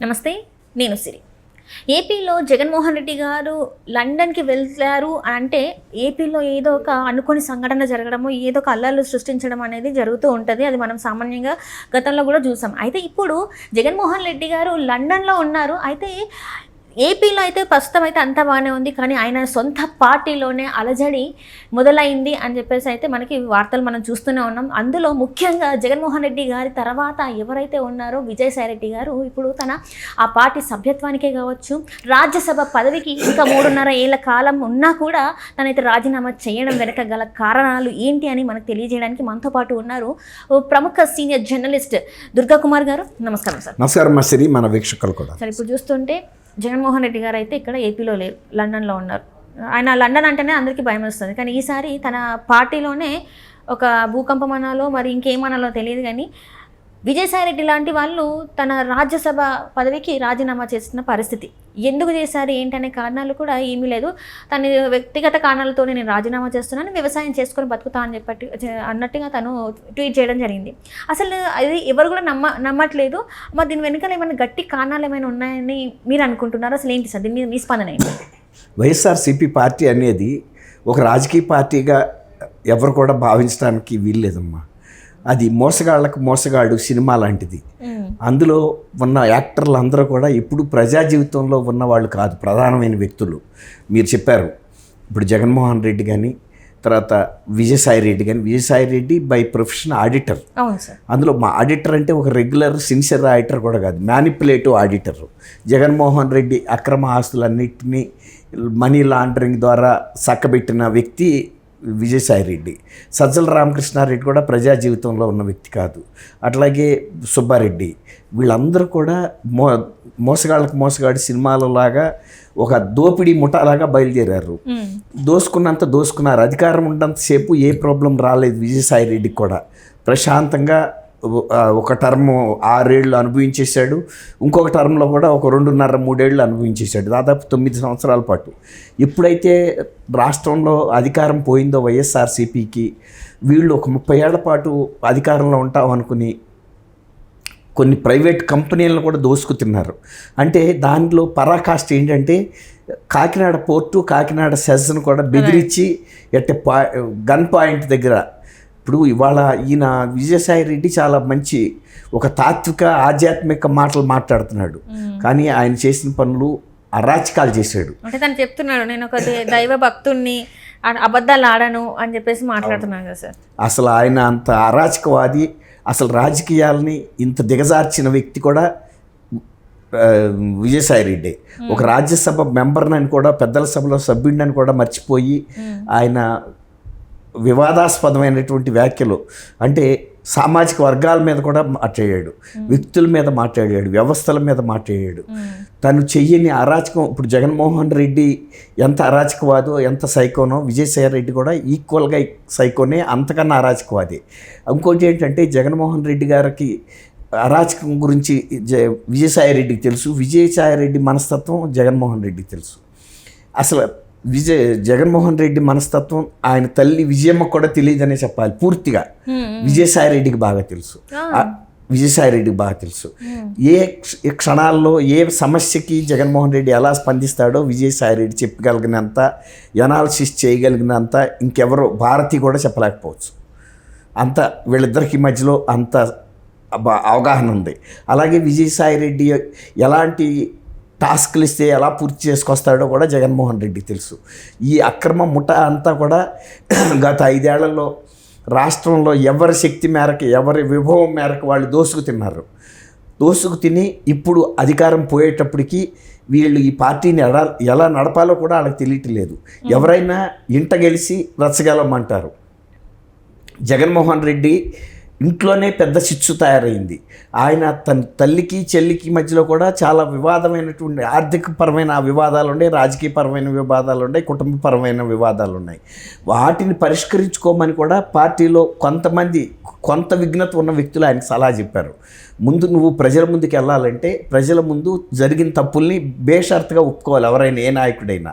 నమస్తే నేను సిరి. ఏపీలో జగన్మోహన్ రెడ్డి గారు లండన్కి వెళ్తారు అంటే ఏపీలో ఏదో ఒక అనుకోని సంఘటన జరగడము ఏదో ఒక అల్లర్లు సృష్టించడం అనేది జరుగుతూ ఉంటుంది. అది మనం సామాన్యంగా గతంలో కూడా చూసాం. అయితే ఇప్పుడు జగన్మోహన్ రెడ్డి గారు లండన్లో ఉన్నారు. అయితే ఏపీలో అయితే ప్రస్తుతం అయితే అంతా బాగానే ఉంది కానీ ఆయన సొంత పార్టీలోనే అలజడి మొదలైంది అని చెప్పేసి అయితే మనకి వార్తలు మనం చూస్తూనే ఉన్నాం. అందులో ముఖ్యంగా జగన్మోహన్ రెడ్డి గారి తర్వాత ఎవరైతే ఉన్నారో విజయసాయి రెడ్డి గారు ఇప్పుడు తన ఆ పార్టీ సభ్యత్వానికే కావచ్చు రాజ్యసభ పదవికి ఇంకా మూడున్నర ఏళ్ళ కాలం ఉన్నా కూడా తనైతే రాజీనామా చేయడం వెనక గల కారణాలు ఏంటి అని మనకు తెలియజేయడానికి మనతో పాటు ఉన్నారు ప్రముఖ సీనియర్ జర్నలిస్ట్ దుర్గా కుమార్ గారు. నమస్కారం సార్. నమస్కారం మా సిరి మన వీక్షకులు కూడా. సరే ఇప్పుడు చూస్తుంటే జగన్మోహన్ రెడ్డి గారు అయితే ఇక్కడ ఏపీలో లేరు లండన్లో ఉన్నారు. ఆయన లండన్ అంటేనే అందరికీ భయం వస్తుంది. కానీ ఈసారి తన పార్టీలోనే ఒక భూకంపం అనాలో మరి ఇంకేమనాలో తెలియదు కానీ విజయసాయిరెడ్డి లాంటి వాళ్ళు తన రాజ్యసభ పదవికి రాజీనామా చేస్తున్న పరిస్థితి. ఎందుకు చేశారు? ఏంటనే కారణాలు కూడా ఏమీ లేదు. తన వ్యక్తిగత కారణాలతో నేను రాజీనామా చేస్తున్నాను వ్యవసాయం చేసుకొని బతుకుతా అని చెప్పి అన్నట్టుగా తను ట్వీట్ చేయడం జరిగింది. అసలు అది ఎవరు కూడా నమ్మ నమ్మట్లేదు. మరి దీని వెనుకల ఏమైనా గట్టి కారణాలు ఏమైనా ఉన్నాయని మీరు అనుకుంటున్నారు? అసలు ఏంటి సార్? దీని మీ స్పందన ఏంటి? వైఎస్ఆర్సీపీ పార్టీ అనేది ఒక రాజకీయ పార్టీగా ఎవరు కూడా భావించడానికి వీల్లేదమ్మా. అది మోసగాళ్ళకు మోసగాడు సినిమా లాంటిది. అందులో ఉన్న యాక్టర్లు అందరూ కూడా ఇప్పుడు ప్రజా జీవితంలో ఉన్న వాళ్ళు కాదు ప్రధానమైన వ్యక్తులు. మీరు చెప్పారు ఇప్పుడు జగన్మోహన్ రెడ్డి కానీ తర్వాత విజయసాయి రెడ్డి కానీ Vijayasai Reddy by profession auditor. అందులో మా ఆడిటర్ అంటే ఒక రెగ్యులర్ సిన్సియర్ ఆడిటర్ కూడా కాదు మ్యానిపులేటివ్ ఆడిటర్. జగన్మోహన్ రెడ్డి అక్రమ ఆస్తులన్నింటినీ మనీ లాండరింగ్ ద్వారా చక్కబెట్టిన వ్యక్తి విజయసాయి రెడ్డి సజ్జల రామకృష్ణారెడ్డి కూడా ప్రజా జీవితంలో ఉన్న వ్యక్తి కాదు. అట్లాగే సుబ్బారెడ్డి. వీళ్ళందరూ కూడా మో మోసగాళ్ళకు మోసగాడి సినిమాలలాగా ఒక దోపిడీ ముఠాలాగా బయలుదేరారు. దోసుకున్నంత దోసుకున్నారు. అధికారం ఉన్నంతసేపు ఏ ప్రాబ్లం రాలేదు విజయసాయి రెడ్డికి కూడా. ప్రశాంతంగా ఒక టర్మ్ ఆరేళ్ళు అనుభవించేశాడు. ఇంకొక టర్మ్లో కూడా ఒక రెండున్నర మూడేళ్ళు అనుభవించేశాడు. దాదాపు తొమ్మిది సంవత్సరాల పాటు. ఎప్పుడైతే రాష్ట్రంలో అధికారం పోయిందో వైఎస్ఆర్సీపీకి వీళ్ళు ఒక ముప్పై ఏళ్ళ పాటు అధికారంలో ఉంటాం అనుకుని కొన్ని ప్రైవేట్ కంపెనీలను కూడా దోసుకుతున్నారు. అంటే దాంట్లో పరాకాష్ట ఏంటంటే కాకినాడ పోర్టు కాకినాడ సెజ్ను కూడా బెదిరించి ఎట్ట పా గన్ పాయింట్ దగ్గర ఇప్పుడు ఇవాళ ఈయన విజయసాయి రెడ్డి చాలా మంచి ఒక తాత్విక ఆధ్యాత్మిక మాటలు మాట్లాడుతున్నాడు. కానీ ఆయన చేసిన పనులు అరాచకాలు చేశాడు. అంటే తను చెప్తున్నాడు నేను ఒక దైవ భక్తుణ్ణి అబద్ధాలు ఆడను అని చెప్పేసి మాట్లాడుతున్నాను కదా సార్. అసలు ఆయన అంత అరాచకవాది అసలు రాజకీయాలని ఇంత దిగజార్చిన వ్యక్తి కూడా విజయసాయి రెడ్డి. ఒక రాజ్యసభ మెంబర్నని కూడా పెద్దల సభలో సభ్యుడిని కూడా మర్చిపోయి ఆయన వివాదాస్పదమైనటువంటి వ్యాఖ్యలు. అంటే సామాజిక వర్గాల మీద కూడా మాట్లాడాడు. వ్యక్తుల మీద మాట్లాడాడు. వ్యవస్థల మీద మాట్లాడాడు. తను చెయ్యని అరాచకం ఇప్పుడు జగన్మోహన్ రెడ్డి ఎంత అరాచకవాదో ఎంత సైకోనో విజయసాయి రెడ్డి కూడా ఈక్వల్గా సైకోనే అంతకన్నా అరాచకవాది. ఇంకోటి ఏంటంటే జగన్మోహన్ రెడ్డి గారికి అరాచకం గురించి జ విజయసాయి రెడ్డికి తెలుసు. విజయసాయి రెడ్డి మనస్తత్వం జగన్మోహన్ రెడ్డికి తెలుసు. అసలు విజయ్ జగన్మోహన్ రెడ్డి మనస్తత్వం ఆయన తల్లి విజయమ్మ కూడా తెలియదనే చెప్పాలి పూర్తిగా. విజయసాయి రెడ్డికి బాగా తెలుసు. విజయసాయి రెడ్డికి బాగా తెలుసు. ఏ క్ష- ఏ క్షణాల్లో ఏ సమస్యకి జగన్మోహన్ రెడ్డి ఎలా స్పందిస్తాడో విజయసాయి రెడ్డి చెప్పగలిగినంత ఎనాలిసిస్ చేయగలిగినంత ఇంకెవరో భారతి కూడా చెప్పలేకపోవచ్చు. అంత వీళ్ళిద్దరికి మధ్యలో అంత అవగాహన ఉంది. అలాగే విజయసాయి రెడ్డి ఎలాంటి టాస్క్లు ఇస్తే ఎలా పూర్తి చేసుకొస్తాడో కూడా జగన్మోహన్ రెడ్డికి తెలుసు. ఈ అక్రమ ముఠ అంతా కూడా గత ఐదేళ్ళలో రాష్ట్రంలో ఎవరి శక్తి మేరకు ఎవరి విభవం మేరకు వాళ్ళు దోసుకు తిన్నారు. దోసుకు తిని ఇప్పుడు అధికారం పోయేటప్పటికి వీళ్ళు ఈ పార్టీని ఎలా ఎలా నడపాలో కూడా వాళ్ళకి తెలియట్లేదు ఎవరైనా ఇంట గెలిచి రచ్చగలమంటారు జగన్మోహన్ రెడ్డి ఇంట్లోనే పెద్ద చిచ్చు తయారైంది. ఆయన తన తల్లికి చెల్లికి మధ్యలో కూడా చాలా వివాదమైనటువంటి ఆర్థికపరమైన వివాదాలు ఉన్నాయి రాజకీయపరమైన వివాదాలు ఉన్నాయి కుటుంబపరమైన వివాదాలు ఉన్నాయి. వాటిని పరిష్కరించుకోమని కూడా పార్టీలో కొంతమంది కొంత విఘ్నత ఉన్న వ్యక్తులు ఆయనకు సలహా చెప్పారు. ముందు నువ్వు ప్రజల ముందుకు వెళ్ళాలంటే ప్రజల ముందు జరిగిన తప్పుల్ని బేషరతుగా ఒప్పుకోవాలి ఎవరైనా ఏ నాయకుడైనా.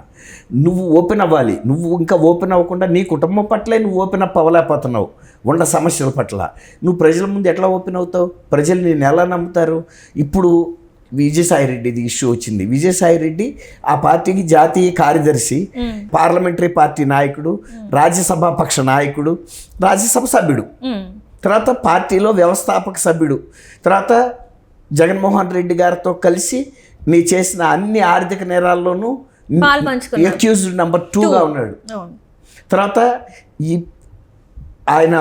నువ్వు ఓపెన్ అవ్వాలి. నువ్వు ఇంకా ఓపెన్ అవ్వకుండా నీ కుటుంబం పట్లే నువ్వు ఓపెన్ అప్ అవ్వలేకపోతున్నావు. ఉన్న సమస్యల పట్ల. నువ్వు ప్రజల ముందు ఎట్లా ఓపెన్ అవుతావు? ప్రజలు నేను ఎలా నమ్ముతారు? ఇప్పుడు విజయసాయి రెడ్డిది ఇష్యూ వచ్చింది. విజయసాయి రెడ్డి ఆ పార్టీకి జాతీయ కార్యదర్శి పార్లమెంటరీ పార్టీ నాయకుడు రాజ్యసభ పక్ష నాయకుడు రాజ్యసభ సభ్యుడు. తర్వాత పార్టీలో వ్యవస్థాపక సభ్యుడు. తర్వాత జగన్మోహన్ రెడ్డి గారితో కలిసి నీ చేసిన అన్ని ఆర్థిక నేరాల్లోనూ అక్యూజ్డ్ నెంబర్ టూగా ఉన్నాడు. తర్వాత ఈ ఆయన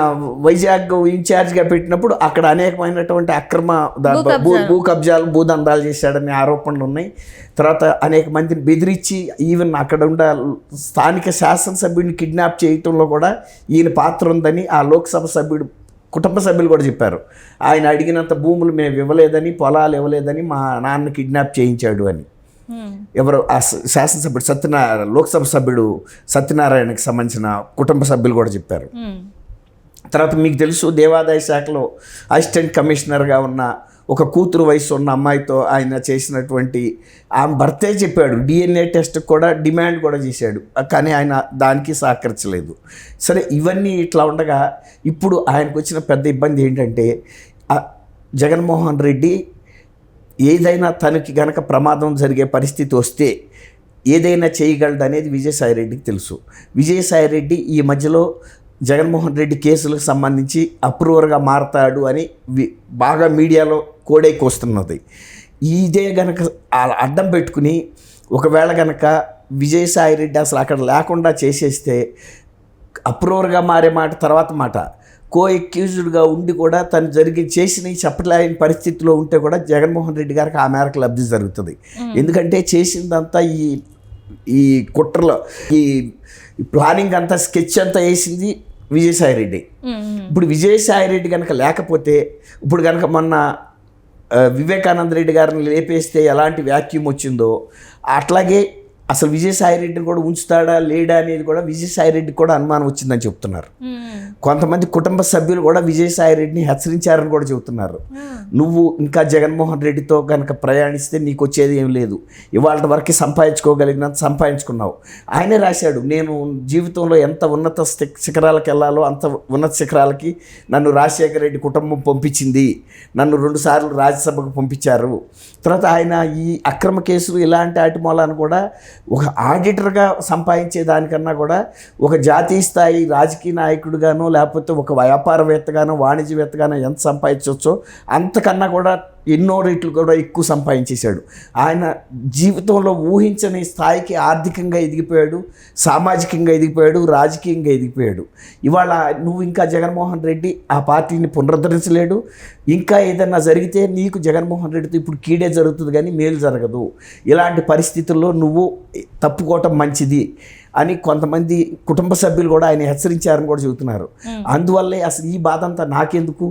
వైజాగ్ ఇన్ఛార్జ్గా పెట్టినప్పుడు అక్కడ అనేకమైనటువంటి అక్రమ భూ భూ కబ్జాలు. భూ కబ్జాలు భూదందాలు చేశాడనే ఆరోపణలు ఉన్నాయి. తర్వాత అనేక మందిని బెదిరించి ఈవెన్ అక్కడ ఉండ స్థానిక శాసనసభ్యుడిని కిడ్నాప్ చేయటంలో కూడా ఈయన పాత్ర ఉందని ఆ లోక్సభ సభ్యుడు కుటుంబ సభ్యులు కూడా చెప్పారు. ఆయన అడిగినంత భూములు మేము ఇవ్వలేదని పొలాలు ఇవ్వలేదని మా నాన్న కిడ్నాప్ చేయించాడు అని. ఎవరు? ఆ శ- శాసనసభ్యుడు సత్యనారాయణ లోక్సభ సభ్యుడు సత్యనారాయణకి సంబంధించిన కుటుంబ సభ్యులు కూడా చెప్పారు. తర్వాత మీకు తెలుసు దేవాదాయ శాఖలో అసిస్టెంట్ కమిషనర్గా ఉన్న ఒక కూతురు వయసు ఉన్న అమ్మాయితో ఆయన చేసినటువంటి ఆమె భర్తే చెప్పాడు డిఎన్ఏ టెస్ట్ కూడా డిమాండ్ కూడా చేశాడు కానీ ఆయన దానికి సహకరించలేదు. సరే ఇవన్నీ ఇట్లా ఉండగా ఇప్పుడు ఆయనకు వచ్చిన పెద్ద ఇబ్బంది ఏంటంటే జగన్మోహన్ రెడ్డి ఏదైనా తనకి గనక ప్రమాదం జరిగే పరిస్థితి వస్తే ఏదైనా చేయగలడు అనేది విజయసాయిరెడ్డికి తెలుసు. విజయసాయిరెడ్డి ఈ మధ్యలో జగన్మోహన్ రెడ్డి కేసులకు సంబంధించి అప్రూవర్గా మారతాడు అని వి- బాగా మీడియాలో కోడైకొస్తున్నది ఇదే గనక అడ్డం పెట్టుకుని ఒకవేళ గనక విజయసాయిరెడ్డి అసలు అక్కడ లేకుండా చేసేస్తే అప్రూవర్గా మారే మాట తర్వాత మాట. కో ఎక్యూజ్డ్గా ఉండి కూడా తను జరిగి చేసినవి చెప్పలేని పరిస్థితిలో ఉంటే కూడా జగన్మోహన్ రెడ్డి గారికి ఆ మేరకు లబ్ధి జరుగుతుంది. ఎందుకంటే చేసిందంతా ఈ ఈ కుట్రలో ఈ ప్లానింగ్ అంతా స్కెచ్ అంతా వేసింది విజయసాయి రెడ్డి ఉమ్, ఉమ్, ఇప్పుడు విజయసాయి రెడ్డి కనుక లేకపోతే ఇప్పుడు కనుక మొన్న వివేకానంద రెడ్డి గారిని లేపేస్తే ఎలాంటి వ్యాక్యూమ్ వచ్చిందో అట్లాగే అసలు విజయసాయి రెడ్డిని కూడా ఉంచుతాడా లేడా అనేది కూడా విజయసాయి రెడ్డికి కూడా అనుమానం వచ్చిందని చెప్తున్నారు. కొంతమంది కుటుంబ సభ్యులు కూడా విజయసాయి రెడ్డిని హెచ్చరించారని కూడా చెబుతున్నారు నువ్వు ఇంకా జగన్మోహన్ రెడ్డితో కనుక ప్రయాణిస్తే నీకు వచ్చేది ఏం లేదు. ఇవాళ వరకు సంపాదించుకోగలిగినంత సంపాదించుకున్నావు. ఆయనే రాశాడు నేను జీవితంలో ఎంత ఉన్నత శిఖరాలకు వెళ్ళాలో అంత ఉన్నత శిఖరాలకి నన్ను రాజశేఖర రెడ్డి కుటుంబం పంపించింది. నన్ను రెండుసార్లు రాజ్యసభకు పంపించారు. తర్వాత ఆయన ఈ అక్రమ కేసులు ఇలాంటి వాటి మూలాన కూడా ఒక ఆడిటర్గా సంపాదించే దానికన్నా కూడా ఒక జాతీయ స్థాయి రాజకీయ నాయకుడుగానో లేకపోతే ఒక వ్యాపారవేత్తగానో వాణిజ్యవేత్తగానో ఎంత సంపాదించవచ్చో అంతకన్నా కూడా ఎన్నో రేట్లు కూడా ఎక్కువ సంపాదించేశాడు. ఆయన జీవితంలో ఊహించని స్థాయికి ఆర్థికంగా ఎదిగిపోయాడు సామాజికంగా ఎదిగిపోయాడు రాజకీయంగా ఎదిగిపోయాడు. ఇవాళ నువ్వు ఇంకా జగన్మోహన్ రెడ్డి ఆ పార్టీని పునరుద్ధరించలేడు. ఇంకా ఏదన్నా జరిగితే నీకు జగన్మోహన్ రెడ్డితో ఇప్పుడు కీడే జరుగుతుంది కానీ మేలు జరగదు. ఇలాంటి పరిస్థితుల్లో నువ్వు తప్పుకోవటం మంచిది. అని కొంతమంది కుటుంబ సభ్యులు కూడా ఆయన హెచ్చరించారని కూడా చెబుతున్నారు. అందువల్లే అసలు ఈ బాధ అంతా నాకెందుకు?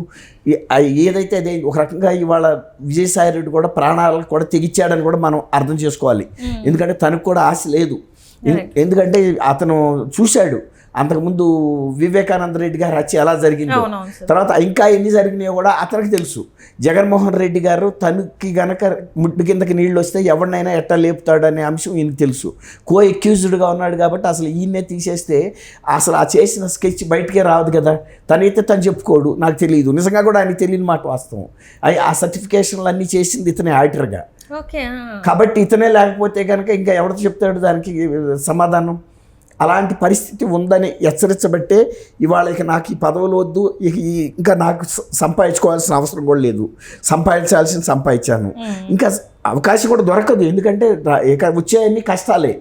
ఏదైతే అదే ఒక రకంగా ఇవాళ విజయసాయి రెడ్డి కూడా ప్రాణాలకు కూడా తెగిచ్చాడని కూడా మనం అర్థం చేసుకోవాలి. ఎందుకంటే తనకు కూడా ఆశ లేదు. ఎందుకంటే అతను చూశాడు. అంతకుముందు వివేకానంద రెడ్డి గారు హత్య ఎలా జరిగిందో. తర్వాత ఇంకా ఎన్ని జరిగినాయో కూడా అతనికి తెలుసు. జగన్మోహన్ రెడ్డి గారు తనకి గనక ముట్టు కిందకి నీళ్ళు వస్తే ఎవరినైనా ఎట్టా లేపుతాడు అనే అంశం ఈయనకి తెలుసు. కో ఎక్యూజ్డ్గా ఉన్నాడు కాబట్టి అసలు ఈయన్నే తీసేస్తే అసలు ఆ చేసిన స్కెచ్ బయటికే రాదు కదా. తనైతే తను చెప్పుకోడు నాకు తెలియదు నిజంగా కూడా ఆయనకి తెలియని మాట వాస్తవం. ఆ సర్టిఫికేషన్లు అన్నీ చేసింది ఇతనే ఆడిటర్గా. కాబట్టి ఇతనే లేకపోతే కనుక ఇంకా ఎవరితో చెప్తాడు దానికి సమాధానం? అలాంటి పరిస్థితి ఉందని హెచ్చరించబట్టే ఇవాళ ఇక నాకు ఈ పదవులు వద్దు ఇక ఇంకా నాకు సంపాదించుకోవాల్సిన అవసరం కూడా లేదు. సంపాదించాల్సిన సంపాదించాను. ఇంకా అవకాశం కూడా దొరకదు. ఎందుకంటే ఇక వచ్చేవన్నీ కష్టాలే.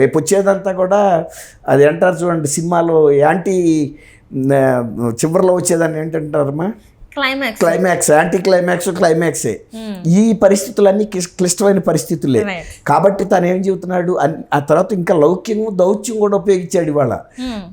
రేపు వచ్చేదంతా కూడా అది అంటారు చూడండి సినిమాలో యాంటీ చివరిలో వచ్చేదాన్ని ఏంటంటారమ్మా? క్లైమాక్స్ క్లైమాక్స్ యాంటీ క్లైమాక్స్ క్లైమాక్సే ఈ పరిస్థితులన్నీ క్లిష్- క్లిష్టమైన పరిస్థితులే. కాబట్టి తను ఏం చెబుతున్నాడు ఆ తర్వాత ఇంకా లౌక్యం దౌత్యం కూడా ఉపయోగించాడు ఇవాళ.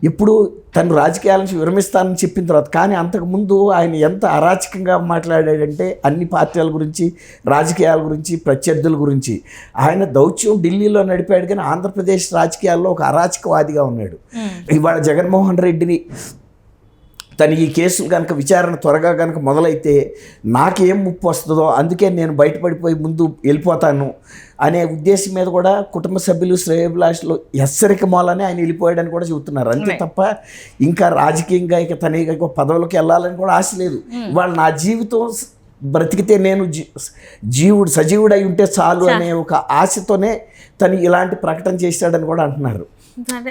ఇప్పుడు తను రాజకీయాల నుంచి విరమిస్తానని చెప్పిన తర్వాత కానీ అంతకుముందు ఆయన ఎంత అరాచకంగా మాట్లాడాడంటే అన్ని పార్టీల గురించి రాజకీయాల గురించి ప్రత్యర్థుల గురించి. ఆయన దౌత్యం ఢిల్లీలో నడిపాడు కానీ ఆంధ్రప్రదేశ్ రాజకీయాల్లో ఒక అరాచకవాదిగా ఉన్నాడు. ఇవాళ జగన్మోహన్ రెడ్డిని తను ఈ కేసులు కనుక విచారణ త్వరగా కనుక మొదలైతే నాకేం ముప్పు వస్తుందో అందుకే నేను బయటపడిపోయి ముందు వెళ్ళిపోతాను అనే ఉద్దేశం మీద కూడా కుటుంబ సభ్యులు శ్రేయభిలాషులు హెచ్చరిక మూలనే ఆయన వెళ్ళిపోయాడని కూడా చెబుతున్నారు. అంతే తప్ప ఇంకా రాజకీయంగా ఇక తన పదవులకు వెళ్ళాలని కూడా ఆశ లేదు. ఇవాళ నా జీవితం బ్రతికితే నేను జీవుడు సజీవుడై ఉంటే చాలు అనే ఒక ఆశతోనే తను ఇలాంటి ప్రకటన చేశాడని కూడా అంటున్నారు.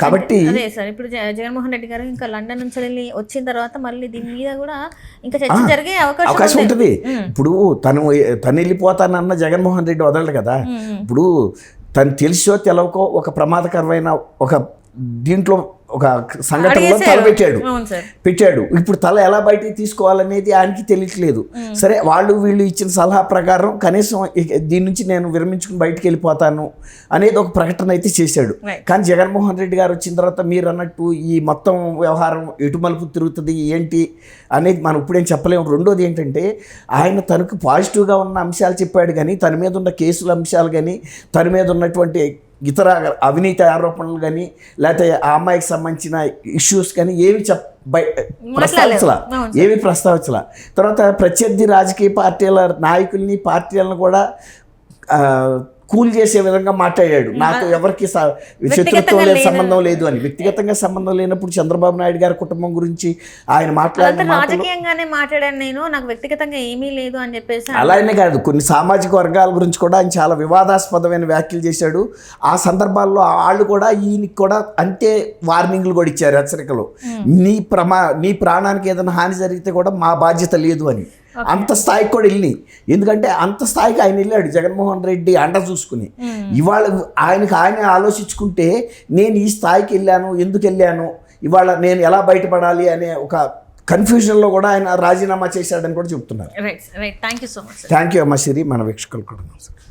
కాబట్టి అదే సార్ ఇప్పుడు జగన్మోహన్ రెడ్డి గారు ఇంకా లండన్ నుంచి వెళ్ళి వచ్చిన తర్వాత మళ్ళీ దీని మీద కూడా ఇంకా చర్చ జరిగే అవకాశం అవకాశం. ఉంటుంది. ఇప్పుడు తను తను వెళ్ళిపోతానన్న జగన్మోహన్ రెడ్డి వదలడు కదా. ఇప్పుడు తను తెలిసో తెలవకో ఒక ప్రమాదకరమైన ఒక దీంట్లో ఒక సంఘటనలో అవును సార్. పెట్టాడు. ఇప్పుడు తల ఎలా బయటికి తీసుకోవాలనేది ఆయనకి తెలియట్లేదు. సరే వాళ్ళు వీళ్ళు ఇచ్చిన సలహా ప్రకారం కనీసం దీని నుంచి నేను విరమించుకుని బయటికి వెళ్ళిపోతాను అనేది ఒక ప్రకటన అయితే చేశాడు. కానీ జగన్మోహన్ రెడ్డి గారు వచ్చిన తర్వాత మీరు అన్నట్టు ఈ మొత్తం వ్యవహారం ఎటు మలుపు తిరుగుతుంది ఏంటి అనేది మనం ఇప్పుడేం చెప్పలేము. రెండోది ఏంటంటే ఆయన తనకు పాజిటివ్గా ఉన్న అంశాలు చెప్పాడు కానీ తన మీద ఉన్న కేసుల అంశాలు కానీ తన మీద ఉన్నటువంటి ఇతర అవినీతి ఆరోపణలు కానీ లేకపోతే ఆ అమ్మాయికి సంబంధించిన ఇష్యూస్ కానీ ఏమి చెప్ ప్రస్తావించలా. ఏమి ప్రస్తావించలా. తర్వాత ప్రత్యర్థి రాజకీయ పార్టీల నాయకుల్ని పార్టీలను కూడా ఆ, కూల్ చేసే విధంగా మాట్లాడాడు. నాకు ఎవరికి శత్రుత్వం లేదు. సంబంధం లేదు అని. వ్యక్తిగతంగా సంబంధం లేనప్పుడు చంద్రబాబు నాయుడు గారి కుటుంబం గురించి ఆయన మాట్లాడిన రాజకీయంగానే మాట్లాడాను నేను. నాకు వ్యక్తిగతంగా ఏమీ లేదు అని చెప్పేసి అలానే కాదు కొన్ని సామాజిక వర్గాల గురించి కూడా ఆయన చాలా వివాదాస్పదమైన వ్యాఖ్యలు చేశాడు. ఆ సందర్భాల్లో వాళ్ళు కూడా ఈయనకి కూడా అంతే వార్నింగ్లు కూడా ఇచ్చారు హెచ్చరికలు. నీ ప్రమా నీ ప్రాణానికి ఏదైనా హాని జరిగితే కూడా మా బాధ్యత లేదు అని. అంత స్థాయికి కూడా వెళ్ళి ఎందుకంటే అంత స్థాయికి ఆయన వెళ్ళాడు జగన్మోహన్ రెడ్డి అండ చూసుకుని. ఇవాళ ఆయనకి ఆయన ఆలోచించుకుంటే నేను ఈ స్థాయికి వెళ్ళాను ఎందుకు వెళ్ళాను ఇవాళ నేను ఎలా బయటపడాలి అనే ఒక కన్ఫ్యూజన్లో కూడా ఆయన రాజీనామా చేశాడని కూడా చెప్తున్నారు. Thank you so much thank you అమ్మ సిరి మన వీక్షకులు కూడా